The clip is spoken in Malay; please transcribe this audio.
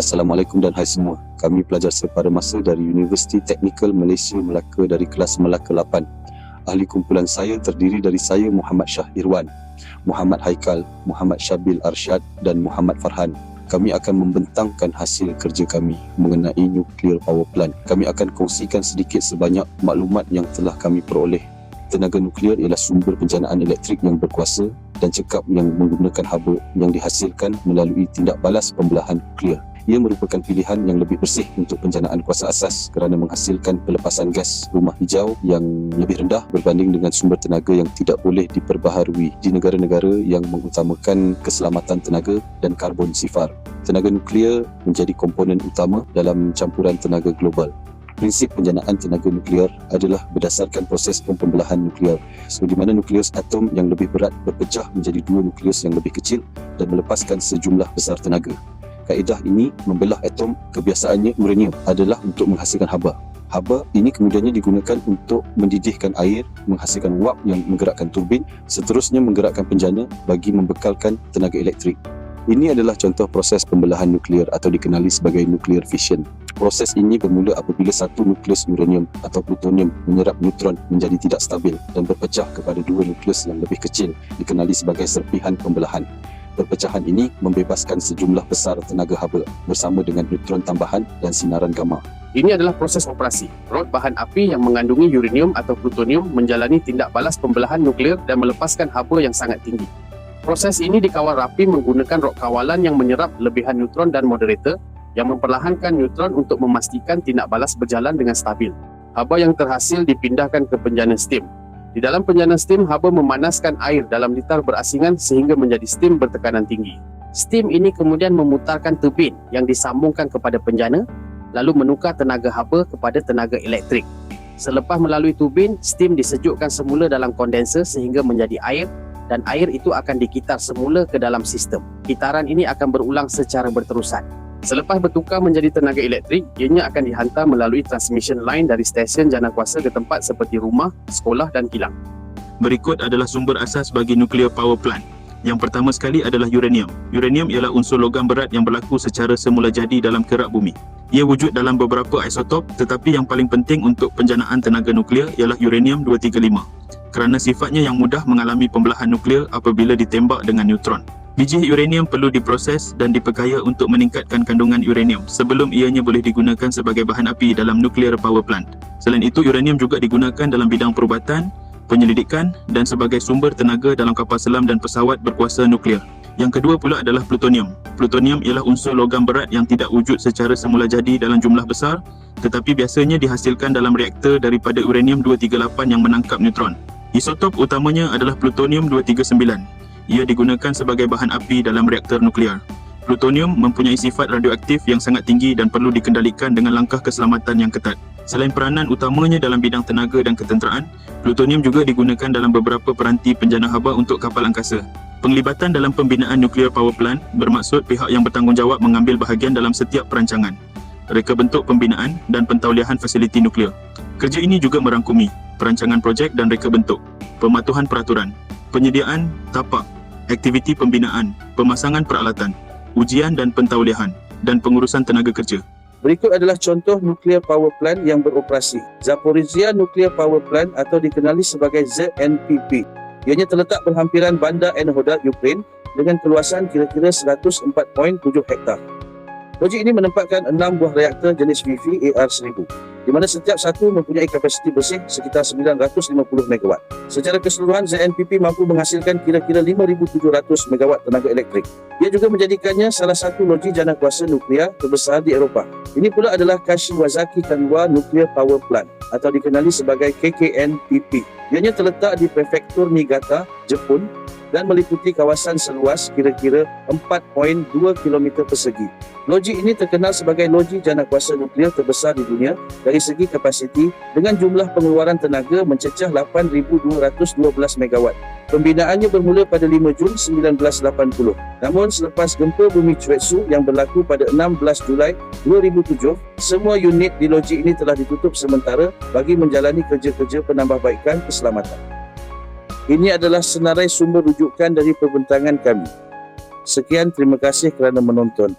Assalamualaikum dan hai semua. Kami pelajar sepada masa dari Universiti Teknikal Malaysia Melaka dari kelas Melaka 8. Ahli kumpulan saya terdiri dari saya Muhammad Shah Irwan, Muhammad Haikal, Muhammad Syabil Arsyad dan Muhammad Farhan. Kami akan membentangkan hasil kerja kami mengenai nuclear power plant. Kami akan kongsikan sedikit sebanyak maklumat yang telah kami peroleh. Tenaga nuklear ialah sumber penjanaan elektrik yang berkuasa dan cekap yang menggunakan haba yang dihasilkan melalui tindak balas pembelahan nuklear. Ia merupakan pilihan yang lebih bersih untuk penjanaan kuasa asas kerana menghasilkan pelepasan gas rumah hijau yang lebih rendah berbanding dengan sumber tenaga yang tidak boleh diperbaharui di negara-negara yang mengutamakan keselamatan tenaga dan karbon sifar. Tenaga nuklear menjadi komponen utama dalam campuran tenaga global prinsip penjanaan tenaga nuklear adalah berdasarkan proses pembelahan nuklear. So, di mana nukleus atom yang lebih berat berpecah menjadi dua nukleus yang lebih kecil dan melepaskan sejumlah besar tenaga. Kaedah ini membelah atom kebiasaannya uranium adalah untuk menghasilkan haba. Haba ini kemudiannya digunakan untuk mendidihkan air, menghasilkan wap yang menggerakkan turbin, seterusnya menggerakkan penjana bagi membekalkan tenaga elektrik. Ini adalah contoh proses pembelahan nuklear atau dikenali sebagai nuclear fission. Proses ini bermula apabila satu nukleus uranium atau plutonium menyerap neutron menjadi tidak stabil dan berpecah kepada dua nukleus yang lebih kecil dikenali sebagai serpihan pembelahan perpecahan ini membebaskan sejumlah besar tenaga haba bersama dengan neutron tambahan dan sinaran gamma. Ini adalah proses operasi. Rod bahan api yang mengandungi uranium atau plutonium menjalani tindak balas pembelahan nuklear dan melepaskan haba yang sangat tinggi. Proses ini dikawal rapi menggunakan rod kawalan yang menyerap lebihan neutron dan moderator yang memperlahankan neutron untuk memastikan tindak balas berjalan dengan stabil. Haba yang terhasil dipindahkan ke penjana steam di dalam penjana steam, haba memanaskan air dalam litar berasingan sehingga menjadi steam bertekanan tinggi. Steam ini kemudian memutarkan turbin yang disambungkan kepada penjana lalu menukar tenaga haba kepada tenaga elektrik. Selepas melalui turbin, steam disejukkan semula dalam kondenser sehingga menjadi air dan air itu akan dikitar semula ke dalam sistem. Kitaran ini akan berulang secara berterusan. Selepas bertukar menjadi tenaga elektrik, ianya akan dihantar melalui transmission line dari stesen jana kuasa ke tempat seperti rumah, sekolah dan kilang. Berikut adalah sumber asas bagi nuclear power plant. Yang pertama sekali adalah uranium. Uranium ialah unsur logam berat yang berlaku secara semula jadi dalam kerak bumi. Ia wujud dalam beberapa isotop tetapi yang paling penting untuk penjanaan tenaga nuklear ialah uranium-235 kerana sifatnya yang mudah mengalami pembelahan nuklear apabila ditembak dengan neutron. Biji uranium perlu diproses dan diperkaya untuk meningkatkan kandungan uranium sebelum ianya boleh digunakan sebagai bahan api dalam nuclear power plant. Selain itu, uranium juga digunakan dalam bidang perubatan, penyelidikan dan sebagai sumber tenaga dalam kapal selam dan pesawat berkuasa nuklear. Yang kedua pula adalah plutonium. Plutonium ialah unsur logam berat yang tidak wujud secara semula jadi dalam jumlah besar tetapi biasanya dihasilkan dalam reaktor daripada uranium-238 yang menangkap neutron. Isotop utamanya adalah plutonium-239 ia digunakan sebagai bahan api dalam reaktor nuklear. Plutonium mempunyai sifat radioaktif yang sangat tinggi dan perlu dikendalikan dengan langkah keselamatan yang ketat. Selain peranan utamanya dalam bidang tenaga dan ketenteraan, plutonium juga digunakan dalam beberapa peranti penjana haba untuk kapal angkasa. Penglibatan dalam pembinaan nuklear power plant bermaksud pihak yang bertanggungjawab mengambil bahagian dalam setiap perancangan, reka bentuk pembinaan dan pentauliahan fasiliti nuklear. Kerja ini juga merangkumi perancangan projek dan reka bentuk, pematuhan peraturan, penyediaan tapak, aktiviti pembinaan, pemasangan peralatan, ujian dan pentauliahan, dan pengurusan tenaga kerja. Berikut adalah contoh nuklear power plant yang beroperasi. Zaporizhia Nuclear Power Plant atau dikenali sebagai ZNPP. Ianya terletak berhampiran bandar Enohoda, Ukraine dengan keluasan kira-kira 104.7 hektar. Projek ini menempatkan enam buah reaktor jenis VV AR-1000 di mana setiap satu mempunyai kapasiti bersih sekitar 950 MW. Secara keseluruhan, ZNPP mampu menghasilkan kira-kira 5,700 MW tenaga elektrik. Ia juga menjadikannya salah satu loji jana kuasa nuklear terbesar di Eropah. Ini pula adalah Kashiwazaki Kaniwa Nuclear Power Plant atau dikenali sebagai KKNPP. Ianya terletak di prefektur Niigata, Jepun dan meliputi kawasan seluas kira-kira 4.2 km persegi. Loji ini terkenal sebagai loji jana kuasa nuklear terbesar di dunia dari segi kapasiti dengan jumlah pengeluaran tenaga mencecah 8,212 MW. Pembinaannya bermula pada 5 Jun 1980. Namun selepas gempa bumi Chuetsu yang berlaku pada 16 Julai 2007, semua unit di loji ini telah ditutup sementara bagi menjalani kerja-kerja penambahbaikan keselamatan. Ini adalah senarai sumber rujukan dari perbentangan kami. Sekian, terima kasih kerana menonton.